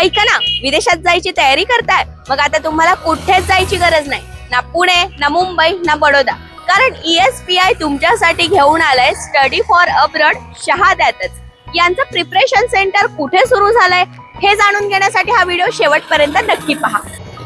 ऐका ना विदेशात जायची तयारी करताय. मग आता तुम्हाला कुठेच जायची गरज नाही. ना पुणे ना मुंबई ना बडोदा. कारण ईएसपीआय एस पी आय तुमच्यासाठी घेऊन आलाय स्टडी फॉर अब्रॉड शहाद्यातच. यांचं प्रिपरेशन सेंटर कुठे सुरू झालंय हे जाणून घेण्यासाठी हा व्हिडिओ शेवटपर्यंत नक्की पहा.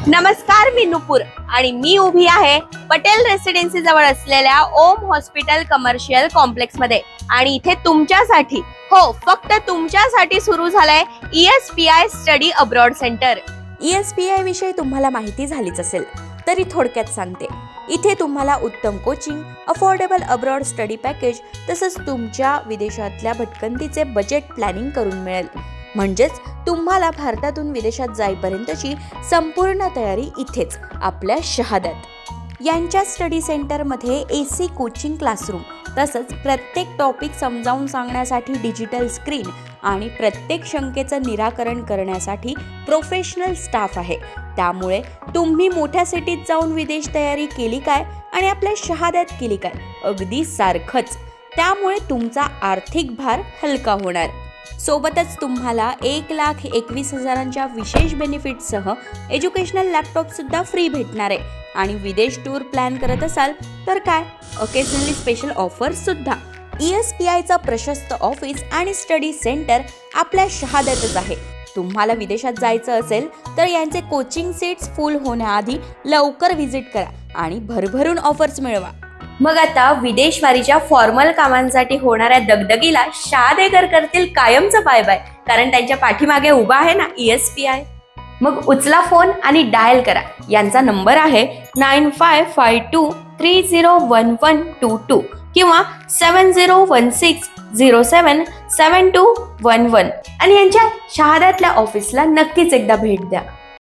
नमस्कार मी नुपूर आणि मी उभी आहे पटेल रेसिडेन्सी जवळ असलेल्या ओम हॉस्पिटल कमर्शियल कॉम्प्लेक्समध्ये. आणि इथे तुमच्यासाठी हो फक्त तुमच्यासाठी सुरू झालंय ESPI E S P I study abroad centre E S P I विषयी तुम्हाला माहिती झालीच असेल तरी थोडक्यात सांगते. इथे तुम्हाला उत्तम coaching affordable abroad study package तसंच तुमच्या विदेशातल्या भटकंतीचे बजेट प्लॅनिंग करून मिळेल. म्हणजेच तुम्हाला भारतातून विदेशात जाईपर्यंतची संपूर्ण तयारी इथेच आपल्या शहादत यांच्या स्टडी सेंटरमध्ये ए सी कोचिंग क्लासरूम तसंच प्रत्येक टॉपिक समजावून सांगण्यासाठी डिजिटल स्क्रीन आणि प्रत्येक शंकेचं निराकरण करण्यासाठी प्रोफेशनल स्टाफ आहे. त्यामुळे तुम्ही मोठ्या सिटीत जाऊन विदेश तयारी केली काय आणि आपल्या शहाद्यात केली काय अगदी सारखंच. त्यामुळे तुमचा आर्थिक भार हलका होणार. सोबतच तुम्हाला एक लाख एकवीस हजारांच्या विशेष बेनिफिटसह एज्युकेशनल लॅपटॉपसुद्धा फ्री भेटणार आहे. आणि विदेश टूर प्लॅन करत असाल तर काय? ओकेजनली स्पेशल ऑफर्ससुद्धा ई एस पी आयचं प्रशस्त ऑफिस आणि स्टडी सेंटर आपल्या शहाद्यातच आहे. तुम्हाला विदेशात जायचं असेल तर यांचे कोचिंग सीट्स फुल होण्याआधी लवकर व्हिजिट करा आणि भरभरून ऑफर्स मिळवा. मग आता विदेशवारीच्या फॉर्मल कामांसाठी होणाऱ्या दगदगीला शादेकर करतील कायमचं बाय बाय कारण त्यांच्या पाठीमागे उभा आहे ना ESPI E S P I मग उचला फोन आणि डायल करा. यांचा नंबर आहे nine five five two three zero one one two two किंवा seven zero one six zero seven seven two one one आणि यांच्या शहाद्यातल्या ऑफिसला नक्कीच एकदा भेट द्या.